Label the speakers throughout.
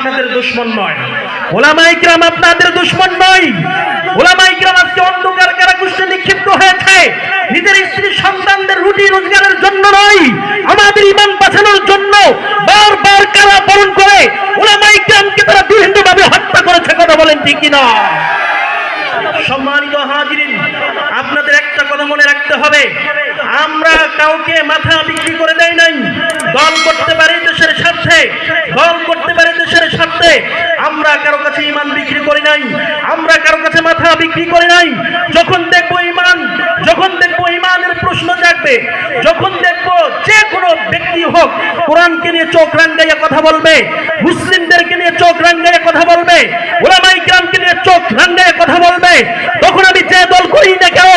Speaker 1: আপনাদের দুশ্মন নয়। ওলামা ইকরাম আপনাদের দুশ্মন নয়। ওলামা ইকরাম আজকে অন্ধকার কারাকুষ্ঠে নিক্ষিপ্ত হয়েছে। নিজের স্ত্রী সন্তানদের রুটি রোজগারের জন্য নয়। আমাদের ইমান বাঁচানোর জন্য বারবার কারা বরণ করে ওলামা ইকরামকে তারা বিভিন্নভাবে হত্যা করেছে কথা বলেন ঠিক কিনা সম্মানিত হাজিরিন, আপনাদের একটা কথা মনে রাখতে হবে। আমরা কাউকে মাথা বিক্রি করে দেয় নাই। দল করতে পারি দেশের স্বার্থে, দল করতে স্বার্থে আমরা কারও কাছে ইমান বিক্রি করি নাই। আমরা কারও কাছে মাথা বিক্রি করি নাই। যখন দেখব ইমান যখন দেখব ইমানের প্রশ্ন জাগবে, যখন দেখব যে কোনো ব্যক্তি হোক, কোরআনকে নিয়ে চোখ রাঙ্গাইয়া কথা বলবে, মুসলিমদেরকে নিয়ে চোখ রাঙ্গাইয়া কথা বলবে, ওলামাই গ্রামকে নিয়ে চোখ রাঙ্গাইয়া কথা বলবে, তখন আমি যে দল করি না কেন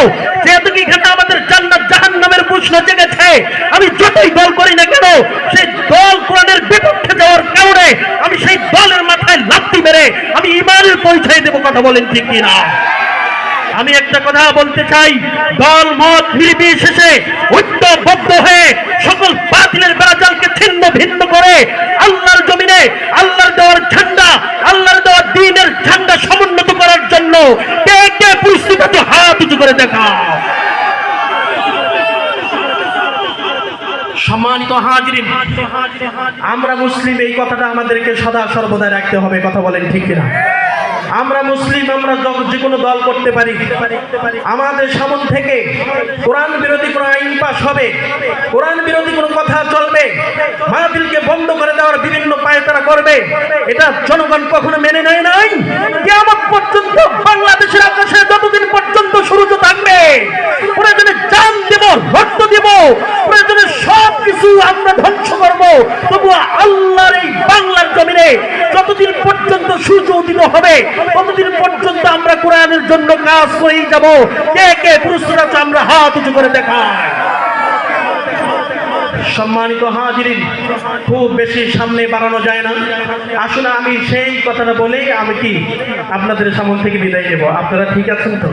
Speaker 1: যেহেতু কি এখানে আমাদের জান্নাত জাহান্নামের প্রশ্ন জেগেছে, আমি যতই দল করি না কেন, সেই দল কোরআনের বিপক্ষে যাওয়ার কারণে আমি সেই দলের মাথায় লাথি মেরে আমি ইমানের পরিচয় দেবো কথা বলেন ঠিক কিনা? আমি একটা কথা বলতে চাই দল মত নির্বিশেষে ঐক্যবদ্ধ হয়ে সকল বাতিলের বেড়াজালকে ছিন্ন ভিন্ন করে আল্লাহর জমিনে আল্লাহর দেওয়ার ঝান্ডা আল্লাহর দেওয়ার দিনের ঝান্ডা সমুন্নত করার জন্য কে কে আছে? হাত উঁচু করে দেখা সম্মানিত হাজিরিন আমরা মুসলিম এই কথাটা আমাদেরকে সদা সর্বদা রাখতে হবে কথা বলেন ঠিক কিনা? আমরা মুসলিম, আমরা য- যে কোনো দল করতে পারি। আমাদের সামন থেকে কোরআন বিরোধী কোনো আইন পাশ হবে, কোরআন বিরোধী কোনো কথা চলবে, মাহফিলকে বন্ধ করে দেওয়ার বিভিন্ন পায়ে তারা করবে, এটা জনগণ কখনো মেনে নেয় নাই। কেমন পর্যন্ত বাংলাদেশের আকাশে যতদিন পর্যন্ত সূর্য থাকবে, প্রয়োজনে জান দেব, রক্ত দেব, প্রয়োজনে সব কিছু আমরা ধ্বংস করব। তবু আল্লাহর এই বাংলার জমিনে যতদিন পর্যন্ত সূর্য উদিত হবে, ততদিন পর্যন্ত আমরা কোরআনের জন্য কাজ করেই যাব। কে কে আছে, আমরা হাত উঁচু করে দেখাই। সম্মানিত হাজিরিন, খুব বেশি সামনে বাড়ানো যায় না। আসলে আমি সেই কথাটা বলেই আমি কি আপনাদের সামনে থেকে বিদায় নেব। আপনারা ঠিক আছেন তো?